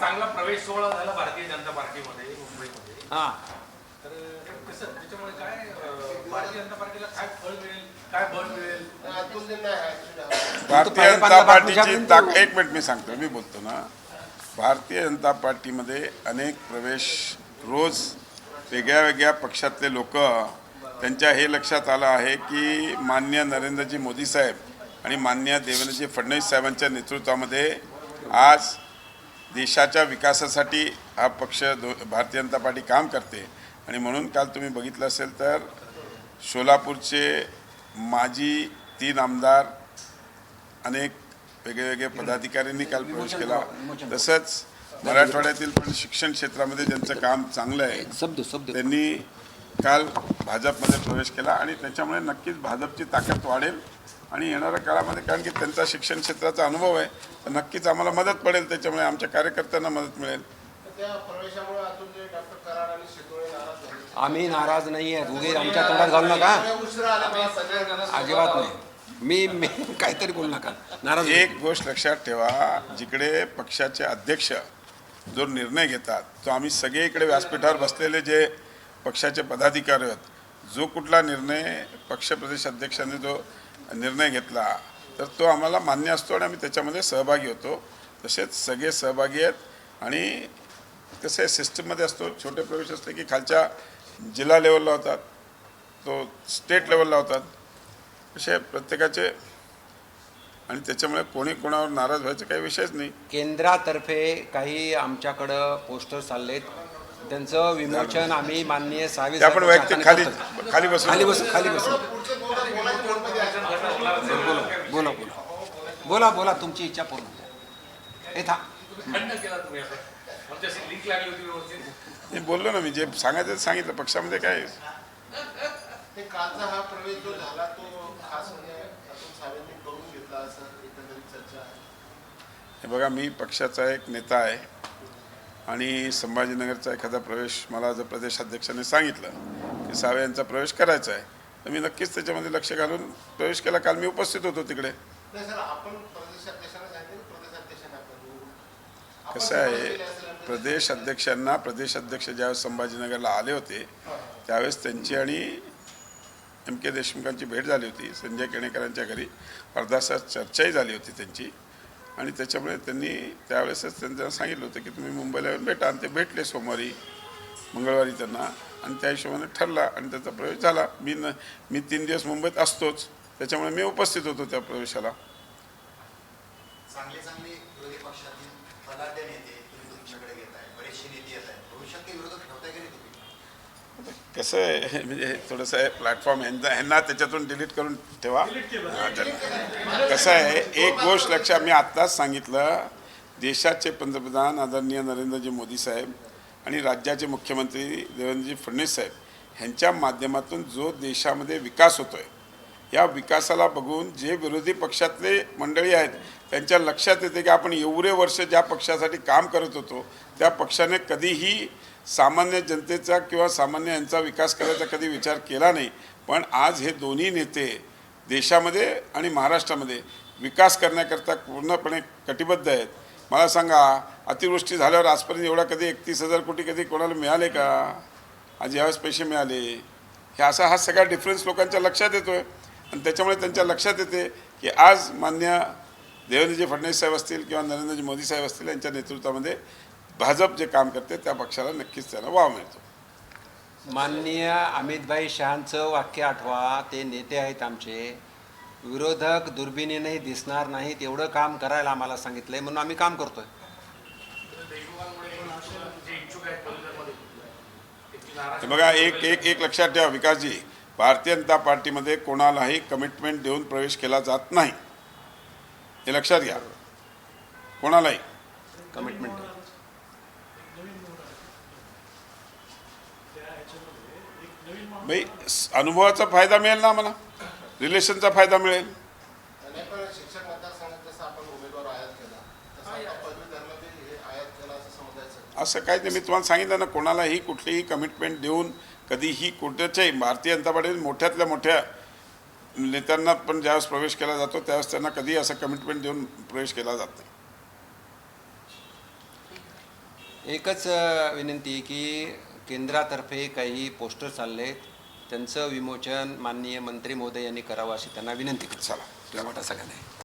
चांगला प्रवेश सोहळा झाला भारतीय जनता पार्टीमध्ये मुंबईमध्ये. हा. तर कसं त्याच्यामुळे काय अं, भारतीय जनता पार्टीला काय फळ मिळेल काय बळ मिळेल? भारतीय जनता पार्टीची ताक एक मिनिट मी सांगतो मी बोलतो ना. भारतीय जनता पार्टीमध्ये अनेक प्रवेश रोज वेगळ्या वेगळ्या पक्षातले लोक त्यांच्या हे लक्षात आलं आहे की मान्य नरेंद्रजी मोदी साहेब आणि मान्य देवेंद्रजी फडणवीस साहेबांच्या नेतृत्वामध्ये आज देशाच्या विकासासाठी हा पक्ष दो भारतीय जनता पार्टी काम करते. आणि म्हणून काल तुम्ही बघितलं असेल तर सोलापूरचे माजी तीन आमदार अनेक वेगळे वेगळे पदाधिकाऱ्यांनी काल प्रवेश केला. तसंच मराठवाड्यातील पण शिक्षण क्षेत्रामध्ये ज्यांचं काम चांगलं आहे शब्द शब्द. त्यांनी काल भाजपमध्ये प्रवेश केला आणि त्याच्यामुळे नक्कीच भाजपची ताकद वाढेल. आणि येणाऱ्या काळामध्ये कारण की त्यांचा शिक्षण क्षेत्राचा अनुभव आहे तर नक्कीच आम्हाला मदत पडेल त्याच्यामुळे आमच्या कार्यकर्त्यांना मदत मिळेल. त्या प्रवेशामुळे अतुलजी डॉक्टर कराड आणि शितोळे नाराज झाले. आम्ही नाराज नाही आहे उगे आमच्या तोंडात घालू नका. अजिबात नाही. मी मी काहीतरी बोलू नका. नाराज नाही. एक गोष्ट लक्षात ठेवा जिकडे पक्षाचे अध्यक्ष जो निर्णय घेतात तो आम्ही सगळे इकडे व्यासपीठावर बसलेले जे पक्षाचे पदाधिकारी आहेत जो कुठला निर्णय पक्ष प्रदेश अध्यक्षांनी जो निर्णय घेतला. तर तो आम्हाला मान्य असतो आणि आम्ही त्याच्यामध्ये सहभागी होतो. तसेच सगळे सहभागी आहेत आणि कसं आहे सिस्टममध्ये असतो छोटे प्रवेश असले की खालच्या जिल्हा लेवलला होतात तो स्टेट लेवलला होतात. असे प्रत्येकाचे आणि त्याच्यामुळे कोणी कोणावर नाराज व्हायचा काही विषयच नाही. केंद्रातर्फे काही आमच्याकडं पोस्टर चाललेत. त्यांचं विमोचन आम्ही माननीय सहावी आपण वैयक्तिक खाली. खाली बसून. खाली बस खाली बस पुढचे बोला बोलायचं कोणमध्ये आहे? बोला बोला. बोला बोला. बोला तुमची इच्छा पूर्ण होते. हे था खंड केला तुम्ही असं आमच्याशी लिंक लागली होती व्यवस्थित. मी बोललो ना मी जे सांगायचं सांगितलं. पक्षामध्ये काय? ते कालचा हा प्रवेश जो झाला तो खास म्हणजे अतुल साहेबांनी करून घेतला असं एकंदरीत चर्चा आहे. हे बघा मी पक्षाचा एक नेता आहे आणि संभाजीनगरचा एखादा प्रवेश मला जर प्रदेशाध्यक्षाने सांगितलं की सावे यांचा प्रवेश करायचा आहे तर मी नक्कीच त्याच्यामध्ये लक्ष घालून प्रवेश केला. काल मी उपस्थित होतो तिकडे. कसं आहे प्रदेश अध्यक्षांना प्रदेश अध्यक्ष ज्यावेळेस संभाजीनगरला आले होते त्यावेळेस त्यांची आणि एम के देशमुखांची भेट झाली होती. संजय केणेकरांच्या घरी अर्धासा चर्चाही झाली होती त्यांची. आणि त्याच्यामुळे त्यांनी त्यावेळेसच त्यांना सांगितलं होतं की तुम्ही मुंबईला येऊन भेटा आणि ते भेटले सोमवारी. मंगळवारी त्यांना. आणि त्या हिशोबाने ठरला आणि त्याचा प्रवेश झाला. मी न मी तीन दिवस मुंबईत असतोच. त्याच्यामुळे मी उपस्थित होतो त्या प्रवेशाला. कसं आहे म्हणजे थोडंसं आहे प्लॅटफॉर्म ह्यांना ह्यांना त्याच्यातून डिलीट करून ठेवा. हा. कसं आहे एक गोष्ट लक्षात मी आत्ताच सांगितलं. देशाचे पंतप्रधान आदरणीय नरेंद्रजी मोदी साहेब आणि राज्याचे मुख्यमंत्री देवेंद्रजी फडणवीस साहेब ह्यांच्या माध्यमातून जो देशामध्ये विकास होतो आहे या विकासाला बघून जे विरोधी पक्षातले मंडळी आहेत त्यांच्या लक्षात येते की आपण एवढे वर्ष ज्या पक्षासाठी काम करत होतो त्या पक्षाने कधीही सामान्य जनतेचा किंवा सामान्य यांचा विकास करायचा कधी विचार केला नाही. पण आज हे दोन्ही नेते देशामध्ये आणि महाराष्ट्रामध्ये विकास करण्याकरता पूर्णपणे कटिबद्ध आहेत. मला सांगा अतिवृष्टी झाल्यावर आजपर्यंत एवढा कधी एकतीस हजार कोटी कधी कोणाला मिळाले का? आज यावेळेस पैसे मिळाले. हे असा हा सगळा डिफरन्स लोकांच्या लक्षात येतो आहे आणि त्याच्यामुळे त्यांच्या लक्षात येते की आज मान्य देवेंद्रजी फडणवीस साहेब असतील किंवा नरेंद्रजी मोदी साहेब असतील यांच्या नेतृत्वामध्ये भाजप जे काम करते त्या पक्षाला नक्कीच त्याला वाव मिळतो. माननीय अमितभाई शहांचं वाक्य आठवा. ते नेते आहेत आमचे. विरोधक दुर्बिणीनेही दिसणार नाहीत. एवढं काम करायला आम्हाला सांगितलं आहे म्हणून आम्ही काम करतोय देशमुखांमुळे जे इच्छुक आहेत पदवीधरमध्ये त्यांची नाराज हे बघा एक एक एक लक्षात ठेवा विकासजी. भारतीय जनता पार्टीमध्ये कोणालाही कमिटमेंट देऊन प्रवेश केला जात नाही. हे लक्षात घ्या. कोणालाही. कमिटमेंट भाई अनुभवाचा फायदा मिळेल ना आम्हाला? रिलेशनचा फायदा मिळेल? असं काही नाही मी तुम्हाला सांगितलं ना कोणालाही कुठलीही कमिटमेंट देऊन कधीही कुठच्याही भारतीय जनता पार्टीतील मोठ्यातल्या मोठ्या नेत्यांना पण ज्यावेळेस प्रवेश केला जातो त्यावेळेस त्यांना कधीही असं कमिटमेंट देऊन प्रवेश केला जात नाही. एकच विनंती आहे की केंद्रातर्फे काही पोस्टर चालले त्यांचं विमोचन माननीय मंत्री महोदय यांनी करावं अशी त्यांना विनंती करतो. चला. तुला मोठा सगळ्यांना